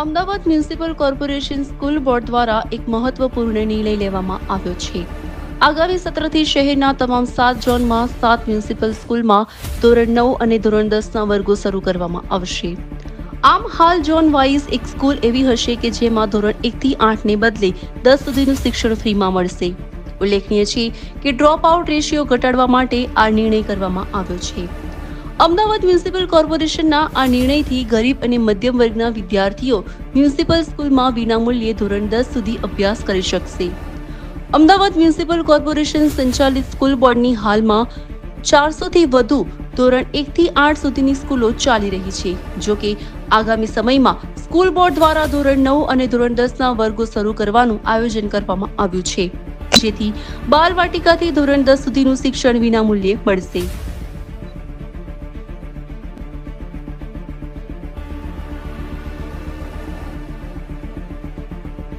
Ahmedabad municipal corporation school board દ્વારા એક મહત્વપૂર્ણ નિર્ણય લેવામાં આવ્યો છે. આગામી સત્રથી શહેરના તમામ સાત ઝોનમાં સાત મ્યુનિસિપલ સ્કૂલમાં ધોરણ નવ અને ધોરણ દસના વર્ગો શરૂ કરવામાં આવશે. આમ હાલ ઝોન વાઇઝ એક સ્કૂલ એવી હશે કે જેમાં ધોરણ એકથી આઠને બદલે દસ સુધીનું શિક્ષણ ફ્રીમાં મળશે. ઉલ્લેખનીય છે કે ડ્રોપ આઉટ રેશિયો ઘટાડવા માટે આ નિર્ણય કરવામાં આવ્યો છે. અમદાવાદ મ્યુનિસિપલ કોર્પોરેશનના આ નિર્ણયથી ગરીબ અને મધ્યમ વર્ગના વિદ્યાર્થીઓ મ્યુનિસિપલ સ્કૂલમાં વિનામૂલ્યે ધોરણ દસ સુધી અભ્યાસ કરી શકશે. અમદાવાદ મ્યુનિસિપલ કોર્પોરેશન સંચાલિત સ્કૂલ બોર્ડની હાલમાં ચારસોથી વધુ ધોરણ એકથી આઠ સુધીની સ્કૂલો ચાલી રહી છે, જો કે આગામી સમયમાં સ્કૂલ બોર્ડ દ્વારા ધોરણ નવ અને ધોરણ દસના વર્ગો શરૂ કરવાનું આયોજન કરવામાં આવ્યું છે. જેથી બાલવાટિકાથી ધોરણ દસ સુધીનું શિક્ષણ વિનામૂલ્યે મળશે.